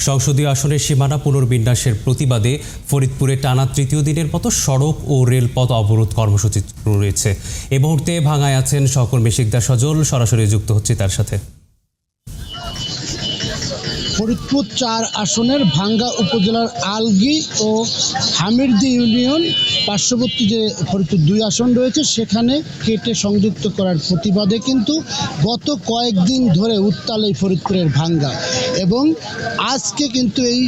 সংসদীয় আসনের সীমানা পুনর্বিন্যাসের প্রতিবাদে ফরিদপুরে টানা তৃতীয় দিনের মতো সড়ক ও রেলপথ অবরোধ কর্মসূচি রয়েছে। এ মুহূর্তে ভাঙায় আছেন সহকর্মী শিকদার সজল, সরাসরি যুক্ত হচ্ছে তার সাথে। ফরিদপুর চার আসনের ভাঙ্গা উপজেলার আলগি ও হামিরদি ইউনিয়ন পার্শ্ববর্তী যে ফরিদপুর দুই আসন রয়েছে, সেখানে কেটে সংযুক্ত করার প্রতিবাদে কিন্তু গত কয়েকদিন ধরে উত্তাল এই ফরিদপুরের ভাঙ্গা। এবং আজকে কিন্তু এই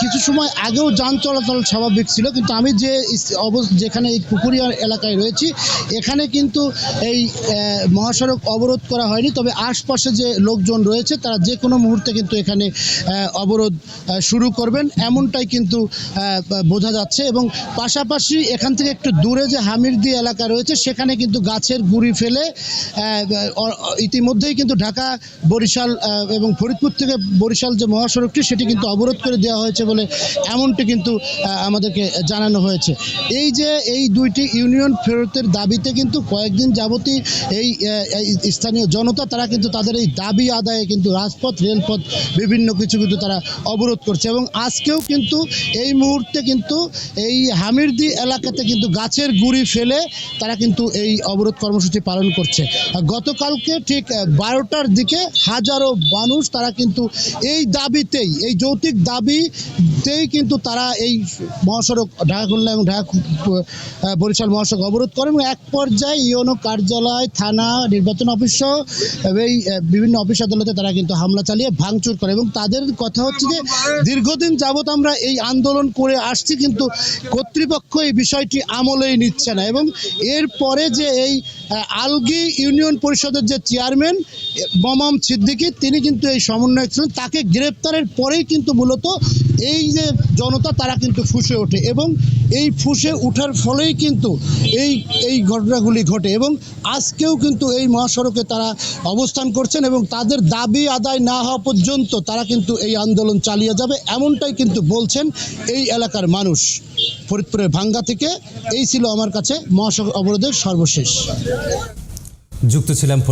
কিছু সময় আগেও যান চলাচল স্বাভাবিক ছিল, কিন্তু আমি যে যেখানে এই পুকুরিয়া এলাকায় রয়েছি, এখানে কিন্তু এই মহাসড়ক অবরোধ করা হয়নি। তবে আশপাশে যে লোকজন রয়েছে, তারা যে কোনো মুহূর্তে কিন্তু এখানে অবরোধ শুরু করবেন। এমনটাই কিন্তু বোঝা যাচ্ছে এবং পাশাপাশি এখান থেকে একটু দূরে যে হামিরদি এলাকা রয়েছে, সেখানে কিন্তু গাছের গুড়ি ফেলে ইতিমধ্যেই কিন্তু ঢাকা বরিশাল এবং ফরিদপুর থেকে বরিশাল যে মহাসড়কটি, সেটি কিন্তু অবরোধ করে দেওয়া হয়েছে বলে এমনটি কিন্তু আমাদেরকে জানানো হয়েছে। এই যে এই দুইটি ইউনিয়ন ফেরতের দাবিতে কিন্তু কয়েকদিন যাবতই এই স্থানীয় জনতা, তারা কিন্তু তাদের এই দাবি আদায়ে কিন্তু রাজপথ রেলপথ বিভিন্ন কিছু কিন্তু তারা অবরোধ করছে। এবং আজকেও কিন্তু এই মুহূর্তে কিন্তু এই হামিরদি এলাকাতে কিন্তু গাছের গুড়ি ফেলে তারা কিন্তু এই অবরোধ কর্মসূচি পালন করছে। গতকালকে ঠিক বারোটার দিকে হাজারো মানুষ তারা কিন্তু এই দাবিতেই, এই যৌক্তিক দাবিতেই কিন্তু তারা এই মহাসড়ক, ঢাকা খুলনা এবং ঢাকা বরিশাল মহাসড়ক অবরোধ করে এবং এক পর্যায়ে ইওনো কার্যালয়, থানা, নির্বাচন অফিস এই বিভিন্ন অফিস আদালতে তারা কিন্তু হামলা ভাঙচুর করে এবং তাদের কথা হচ্ছে যে দীর্ঘদিন যাবত আমরা এই আন্দোলন করে আসছি, কিন্তু কর্তৃপক্ষ এই বিষয়টি আমলেই নিচ্ছে না এবং এরপরে যে এই আলগি ইউনিয়ন পরিষদের যে চেয়ারম্যান মমাম সিদ্দিকী, তিনি কিন্তু এই সমন্বয়ক ছিলেন। তাকে গ্রেপ্তারের পরেই কিন্তু মূলত এই যে জনতা, তারা কিন্তু ফুসে ওঠে এবং এই ফুসে ওঠার ফলেই কিন্তু এই এই ঘটনাগুলি ঘটে এবং আজকেও কিন্তু এই মহাসড়কে তারা অবস্থান করছেন এবং তাদের দাবি আদায় না হওয়া পর্যন্ত তারা কিন্তু এই আন্দোলন চালিয়ে যাবে, এমনটাই কিন্তু বলছেন এই এলাকার মানুষ। ফরিদপুরের ভাঙ্গা থেকে এই ছিল আমার কাছে মহাসড়ক অবরোধের সর্বশেষ। যুক্ত ছিলাম